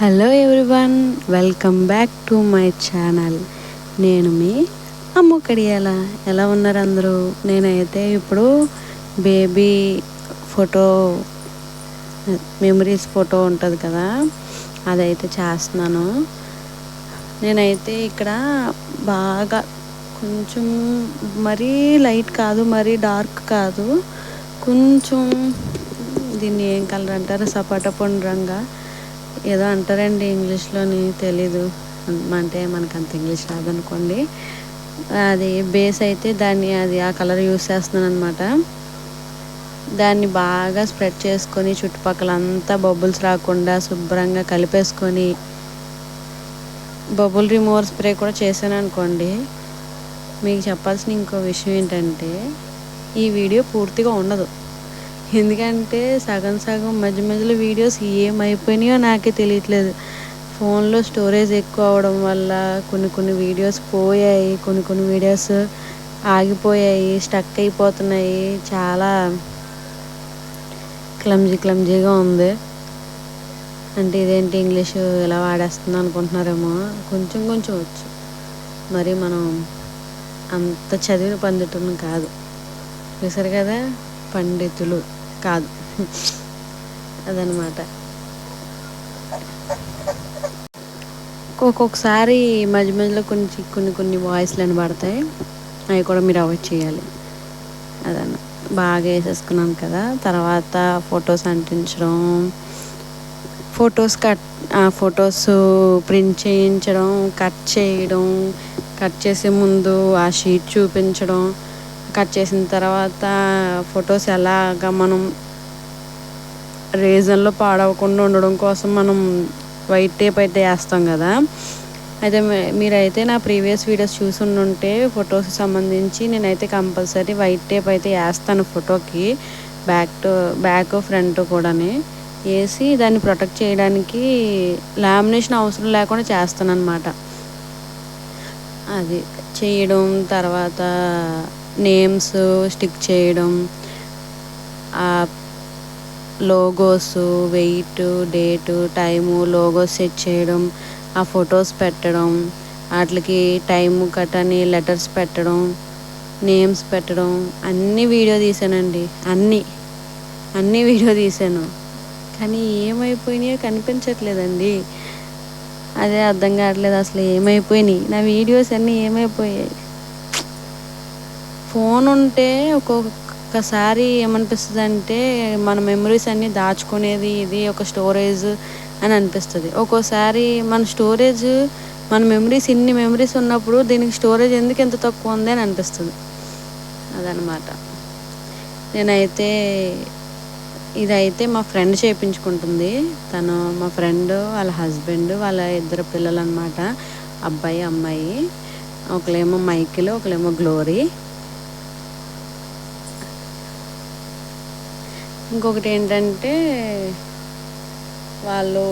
Hello everyone welcome back to my channel నేను మీ అమ్మ కడియాల. ఎలా ఉన్నారు అందరూ? నేనైతే ఇప్పుడు బేబీ ఫోటో మెమరీస్ ఫోటో ఉంటుంది కదా అదైతే చేస్తున్నాను. నేనైతే ఇక్కడ బాగా కొంచెం మరీ లైట్ కాదు మరీ డార్క్ కాదు కొంచెం దీన్ని ఏం కలర్ అంటారు? సపాటా పండు రంగా ఏదో అంటారండి ఇంగ్లీష్లోని తెలీదు. అంటే మనకు అంత ఇంగ్లీష్ రాదనుకోండి. అది బేస్ అయితే దాన్ని అది ఆ కలర్ యూస్ చేస్తున్నాను అనమాట దాన్ని బాగా స్ప్రెడ్ చేసుకొని చుట్టుపక్కల అంతా బబుల్స్ రాకుండా శుభ్రంగా కలిపేసుకొని బబుల్ రిమూవర్ స్ప్రే కూడా చేశాను అనుకోండి మీకు చెప్పాల్సిన ఇంకో విషయం ఏంటంటే ఈ వీడియో పూర్తిగా ఉండదు. ఎందుకంటే సగం సగం మధ్య మధ్యలో వీడియోస్ ఏమైపోయినాయో నాకే తెలియట్లేదు. ఫోన్లో స్టోరేజ్ ఎక్కువ అవడం వల్ల కొన్ని కొన్ని వీడియోస్ పోయాయి కొన్ని కొన్ని వీడియోస్ ఆగిపోయాయి స్టక్ అయిపోతున్నాయి. చాలా క్లమ్జీ క్లమ్జీగా ఉంది. అంటే ఇదేంటి ఇంగ్లీష్ ఎలా వాడేస్తుంది అనుకుంటున్నారేమో. కొంచెం కొంచెం వచ్చు. మరి మనం అంత చదివిన పండితులను కాదు. చూసారు కదా? పండితులు. కాదు. అదనమాట. ఒక్కొక్కసారి మధ్య మధ్యలో కొన్ని కొన్ని కొన్ని వాయిస్లు అని పడతాయి అవి కూడా మీరు అవాయిడ్ చేయాలి. అదన్న బాగా వేసేసుకున్నాను కదా. తర్వాత ఫొటోస్ అంటించడం ఫొటోస్ కట్ ఫొటోస్ ప్రింట్ చేయించడం కట్ చేయడం కట్ చేసే ముందు ఆ షీట్ చూపించడం కట్ చేసిన తర్వాత ఫొటోస్ ఎలాగా మనం రీజన్లో పాడవకుండా ఉండడం కోసం మనం వైట్ టేప్ అయితే వేస్తాం కదా. అయితే మీరైతే నా ప్రీవియస్ వీడియోస్ చూసి ఉంటే ఫొటోస్కి సంబంధించి నేనైతే కంపల్సరీ వైట్ టేప్ అయితే వేస్తాను ఫోటోకి బ్యాక్ టు బ్యాక్ ఫ్రంట్ కూడాని. వేసి దాన్ని ప్రొటెక్ట్ చేయడానికి లామినేషన్ అవసరం లేకుండా చేస్తాను అనమాట అది చేయడం తర్వాత నేమ్స్ స్టిక్ చేయడం logos wait date time logos set చేయడం ఆ ఫొటోస్ పెట్టడం వాటికి టైము కట్టని లెటర్స్ పెట్టడం నేమ్స్ పెట్టడం అన్నీ వీడియో తీసానండి. అన్నీ. అన్ని వీడియో తీసాను. కానీ ఏమైపోయినాయో కనిపించట్లేదండి. అదే అర్థం కావట్లేదు అసలు ఏమైపోయినాయి. నా వీడియోస్ అన్నీ ఏమైపోయాయి? ఫోన్ ఉంటే ఒక్కొక్కసారి ఏమనిపిస్తుంది అంటే మన మెమరీస్ అన్నీ దాచుకునేది ఇది ఒక స్టోరేజ్ అని అనిపిస్తుంది. ఒక్కోసారి మన స్టోరేజ్ మన మెమరీస్ ఇన్ని మెమరీస్ ఉన్నప్పుడు దీనికి స్టోరేజ్ ఎందుకు ఎంత తక్కువ ఉంది అని అనిపిస్తుంది. అదనమాట. నేనైతే ఇదైతే మా ఫ్రెండ్ చేయించుకుంటుంది తను మా ఫ్రెండ్ వాళ్ళ హస్బెండ్ వాళ్ళ ఇద్దరు పిల్లలు అనమాట అబ్బాయి అమ్మాయి. ఒకలేమో మైకిల్ ఒకలేమో గ్లోరీ. ఇంకొకటి ఏంటంటే వాళ్ళు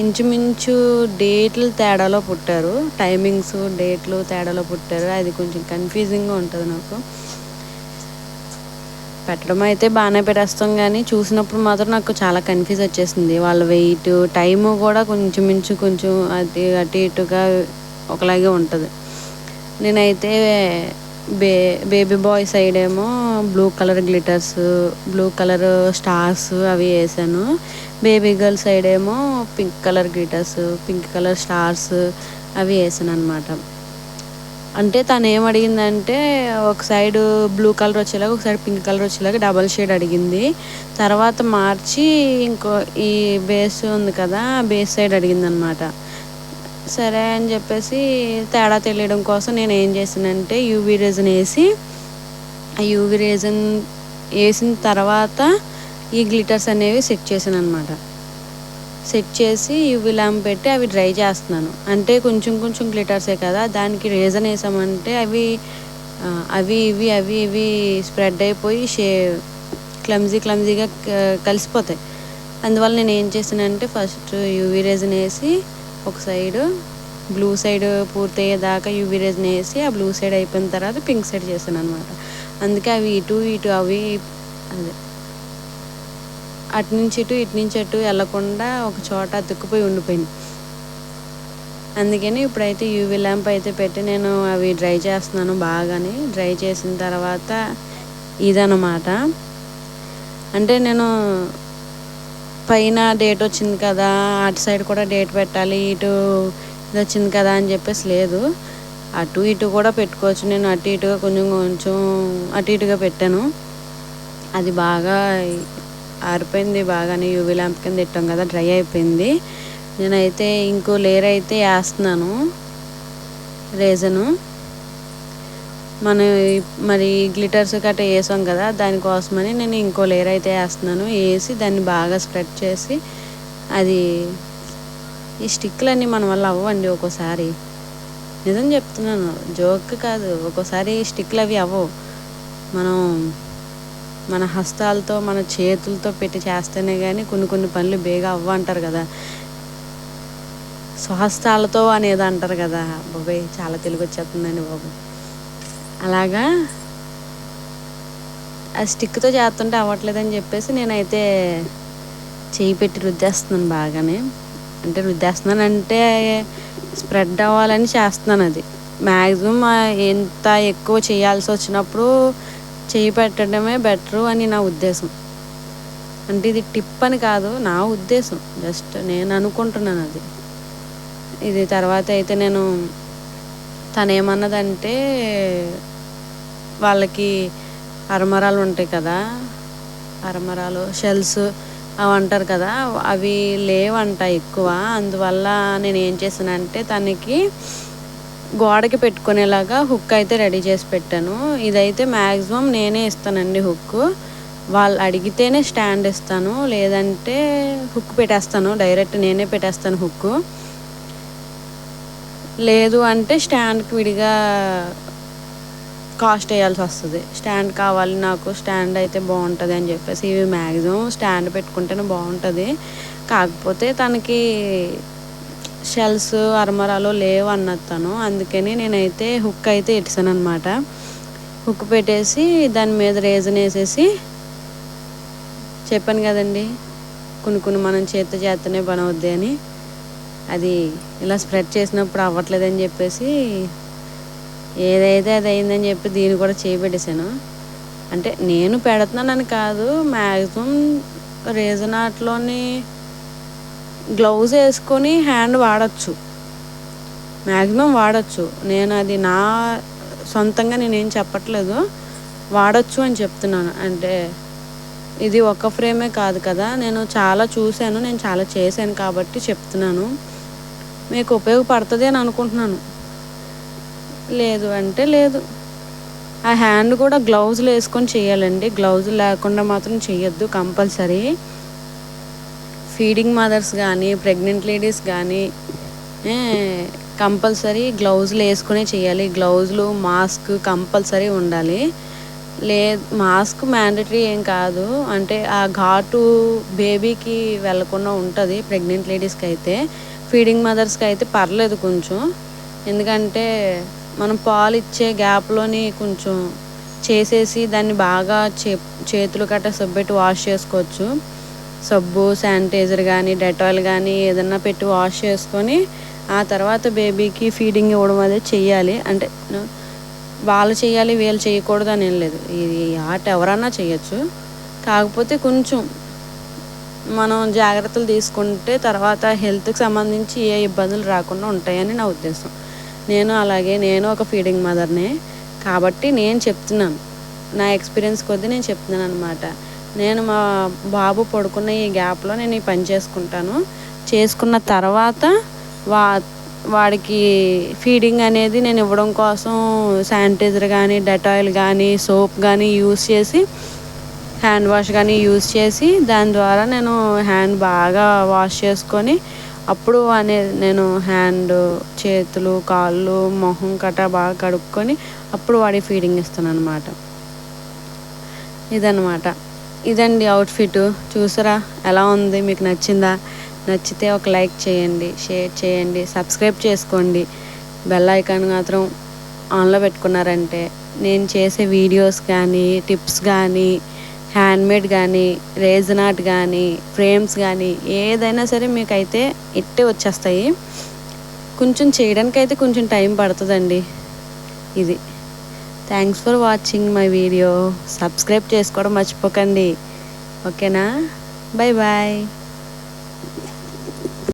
ఇంచుమించు డేట్లు తేడాలో పుట్టారు. టైమింగ్స్ డేట్లు తేడాలో పుట్టారు. అది కొంచెం కన్ఫ్యూజింగ్గా ఉంటుంది నాకు. పెట్టడం అయితే బాగానే పెట్టేస్తాం కానీ చూసినప్పుడు మాత్రం నాకు చాలా కన్ఫ్యూజ్ వచ్చేసింది. వాళ్ళ వెయిట్ టైము కూడా కొంచెం మించు కొంచెం అది అటు ఇటుగా ఒకలాగే ఉంటుంది. నేనైతే బే బేబీ బాయ్ సైడ్ ఏమో blue colour glitters blue colour stars అవి వేసాను. బేబీ గర్ల్ సైడ్ ఏమో pink colour glitters pink colour stars అవి వేసాను అనమాట అంటే తను ఏం అడిగిందంటే ఒక సైడ్ బ్లూ కలర్ వచ్చేలాగా ఒక సైడ్ పింక్ కలర్ వచ్చేలాగా డబల్ షేడ్ అడిగింది. తర్వాత మార్చి ఇంకో ఈ బేస్ ఉంది కదా బేస్ సైడ్ అడిగింది అనమాట సరే అని చెప్పేసి తేడా తెలియడం కోసం నేను ఏం చేసానంటే యూవీ రేజన్ వేసి ఆ యూవీ రేజన్ వేసిన తర్వాత ఈ గ్లిటర్స్ అనేవి సెట్ చేశాను అనమాట సెట్ చేసి యూవీ ల్యాంప్ పెట్టి అవి డ్రై చేస్తున్నాను. అంటే కొంచెం కొంచెం గ్లిటర్సే కదా దానికి రీజన్ వేసామంటే అవి అవి ఇవి అవి ఇవి స్ప్రెడ్ అయిపోయి షే క్లమ్జీ క్లమ్జీగా కలిసిపోతాయి. అందువల్ల నేను ఏం చేసానంటే ఫస్ట్ యూవీ రేజన్ వేసి ఒక సైడ్ బ్లూ సైడ్ పూర్తయ్యేదాకా యూవీ రేజన్ వేసి ఆ బ్లూ సైడ్ అయిపోయిన తర్వాత పింక్ సైడ్ చేశాను అనమాట అందుకే అవి ఇటు ఇటు అవి అదే. అటు నుంచి ఇటు ఇటు నుంచి అటు వెళ్ళకుండా ఒక చోట అతుక్కుపోయి ఉండిపోయింది. అందుకని ఇప్పుడైతే యూవీ ల్యాంప్ అయితే పెట్టి నేను అవి డ్రై చేస్తున్నాను బాగాని. డ్రై చేసిన తర్వాత ఇదనమాట అంటే నేను పైన డేట్ వచ్చింది కదా అటు సైడ్ కూడా డేట్ పెట్టాలి ఇటు ఇది వచ్చింది కదా అని చెప్పేసి లేదు. అటు ఇటు కూడా పెట్టుకోవచ్చు. నేను అటు ఇటుగా కొంచెం కొంచెం అటు ఇటుగా పెట్టాను. అది బాగా ఆరిపోయింది బాగానే యూవీ ల్యాంప్ కింద పెట్టాం కదా డ్రై అయిపోయింది. నేనైతే ఇంకో లేయర్ అయితే వేస్తున్నాను రేజను. మనం మరి గ్లిటర్స్ గట్రా వేసాం కదా దానికోసమని నేను ఇంకో లేయర్ అయితే వేస్తున్నాను. వేసి దాన్ని బాగా స్ప్రెడ్ చేసి అది ఈ స్టిక్లన్నీ మన వల్ల అవ్వండి ఒక్కోసారి. నిజం చెప్తున్నాను జోక్ కాదు. ఒక్కోసారి స్టిక్లు అవి అవ్వవు. మనం మన హస్తాలతో మన చేతులతో పెట్టి చేస్తేనే కానీ కొన్ని కొన్ని పనులు బేగా అవ్వంటారు కదా. స్వహస్తాలతో అనేది అంటారు కదా. బాబాయ్ చాలా తెలుగు వచ్చేస్తుందండి బాబు. అలాగా? ఆ స్టిక్తో చేస్తుంటే అవ్వట్లేదని చెప్పేసి నేనైతే చేయి పెట్టి రుద్దేస్తున్నాను బాగానే. అంటే రుద్దేస్తున్నాను అంటే స్ప్రెడ్ అవ్వాలని చేస్తున్నాను అది. మ్యాక్సిమం ఎంత ఎక్కువ చేయాల్సి వచ్చినప్పుడు చేయి పెట్టడమే బెటరు అని నా ఉద్దేశం. అంటే ఇది టిప్ అని కాదు నా ఉద్దేశం. జస్ట్ నేను అనుకుంటున్నాను అది. ఇది తర్వాత అయితే నేను తనేమన్నదంటే వాళ్ళకి అరమరాలు ఉంటాయి కదా. అరమరాలు షెల్స్ అవి అంటారు కదా. అవి లేవంట ఎక్కువ. అందువల్ల నేను ఏం చేశానంటే తనకి గోడకి పెట్టుకునేలాగా హుక్ అయితే రెడీ చేసి పెట్టాను. ఇదైతే మ్యాక్సిమం నేనే ఇస్తానండి హుక్ వాళ్ళు అడిగితేనే స్టాండ్ ఇస్తాను. లేదంటే హుక్ పెట్టేస్తాను. డైరెక్ట్ నేనే పెట్టేస్తాను హుక్ లేదు అంటే స్టాండ్కి విడిగా కాస్ట్ వేయాల్సి వస్తుంది. స్టాండ్ కావాలి నాకు స్టాండ్ అయితే బాగుంటుంది అని చెప్పేసి ఇవి మ్యాక్సిమం స్టాండ్ పెట్టుకుంటేనే బాగుంటుంది. కాకపోతే తనకి షెల్స్ అరమరాలు లేవు అన్నది తను. అందుకని నేనైతే హుక్ అయితే ఇట్సాను అనమాట హుక్ పెట్టేసి దాని మీద రేజన్ వేసేసి చెప్పాను కదండి కొన్ని కొన్ని మనం చేత చేతనే పని అవుద్ది అని. అది ఇలా స్ప్రెడ్ చేసినప్పుడు అవ్వట్లేదని చెప్పేసి ఏదైతే అది అయిందని చెప్పి దీన్ని కూడా చేపెట్టేశాను. అంటే నేను పెడుతున్నానని కాదు మ్యాక్సిమం రీజన్ ఆర్ట్లోని గ్లౌజ్ వేసుకొని హ్యాండ్ వాడచ్చు. మ్యాక్సిమం వాడచ్చు. నేను అది నా సొంతంగా నేనేం చెప్పట్లేదు. వాడచ్చు అని చెప్తున్నాను. అంటే ఇది ఒక ఫ్రేమే కాదు కదా. నేను చాలా చూశాను నేను చాలా చేశాను కాబట్టి చెప్తున్నాను. మీకు ఉపయోగపడుతుంది అని అనుకుంటున్నాను. లేదు అంటే లేదు. ఆ హ్యాండ్ కూడా గ్లౌజులు వేసుకొని చేయాలండి. గ్లౌజ్ లేకుండా మాత్రం చేయొద్దు కంపల్సరీ. ఫీడింగ్ మదర్స్ కానీ ప్రెగ్నెంట్ లేడీస్ కానీ కంపల్సరీ గ్లౌజులు వేసుకునే చేయాలి. గ్లౌజులు మాస్క్ కంపల్సరీ ఉండాలి. లే మాస్క్ మ్యాండటరీ ఏం కాదు. అంటే ఆ ఘాటు బేబీకి వెళ్ళకుండా ఉంటుంది ప్రెగ్నెంట్ లేడీస్కి అయితే ఫీడింగ్ మదర్స్కి అయితే పర్లేదు కొంచెం. ఎందుకంటే మనం పాలు ఇచ్చే గ్యాప్లోని కొంచెం చేసేసి దాన్ని బాగా చే చేతులు గట్ట సబ్బెట్టి వాష్ చేసుకోవచ్చు. సబ్బు శానిటైజర్ కానీ డెటాల్ కానీ ఏదన్నా పెట్టి వాష్ చేసుకొని ఆ తర్వాత బేబీకి ఫీడింగ్ ఇవ్వడం అనేది చెయ్యాలి. అంటే వాళ్ళు చేయాలి వీళ్ళు చేయకూడదు అని ఏం లేదు. ఇది ఆట ఎవరన్నా చేయొచ్చు కాకపోతే కొంచెం మనం జాగ్రత్తలు తీసుకుంటే తర్వాత హెల్త్కి సంబంధించి ఏ ఇబ్బందులు రాకుండా ఉంటాయని నా ఉద్దేశం. నేను అలాగే నేను ఒక ఫీడింగ్ మదర్నే కాబట్టి నేను చెప్తున్నాను. నా ఎక్స్పీరియన్స్ కొద్దీ నేను చెప్తున్నాను అనమాట నేను మా బాబు పడుకున్న ఈ గ్యాప్లో నేను ఈ పని చేసుకుంటాను. చేసుకున్న తర్వాత వా వాడికి ఫీడింగ్ అనేది నేను ఇవ్వడం కోసం శానిటైజర్ కానీ డెటాయిల్ కానీ సోప్ కానీ యూస్ చేసి హ్యాండ్ వాష్ కానీ యూస్ చేసి దాని ద్వారా నేను హ్యాండ్ బాగా వాష్ చేసుకొని అప్పుడు అనే నేను హ్యాండ్ చేతులు కాళ్ళు మొహం కట్ట బాగా కడుక్కొని అప్పుడు వాడి ఫీడింగ్ ఇస్తాను అనమాట ఇదనమాట ఇదండి అవుట్ఫిట్ చూసారా? ఎలా ఉంది? మీకు నచ్చిందా? నచ్చితే ఒక లైక్ చేయండి షేర్ చేయండి సబ్స్క్రైబ్ చేసుకోండి. బెల్ ఐకాన్ మాత్రం ఆన్లో పెట్టుకున్నారంటే నేను చేసే వీడియోస్ కానీ టిప్స్ కానీ హ్యాండ్మేడ్ కానీ రేజన్ ఆర్ట్ కానీ ఫ్రేమ్స్ కానీ ఏదైనా సరే మీకు అయితే ఇట్టే వచ్చేస్తాయి. కొంచెం చేయడానికి అయితే కొంచెం టైం పడుతుందండి ఇది. Thanks for watching my video subscribe చేసుకోవడం మర్చిపోకండి. ఓకేనా? Bye bye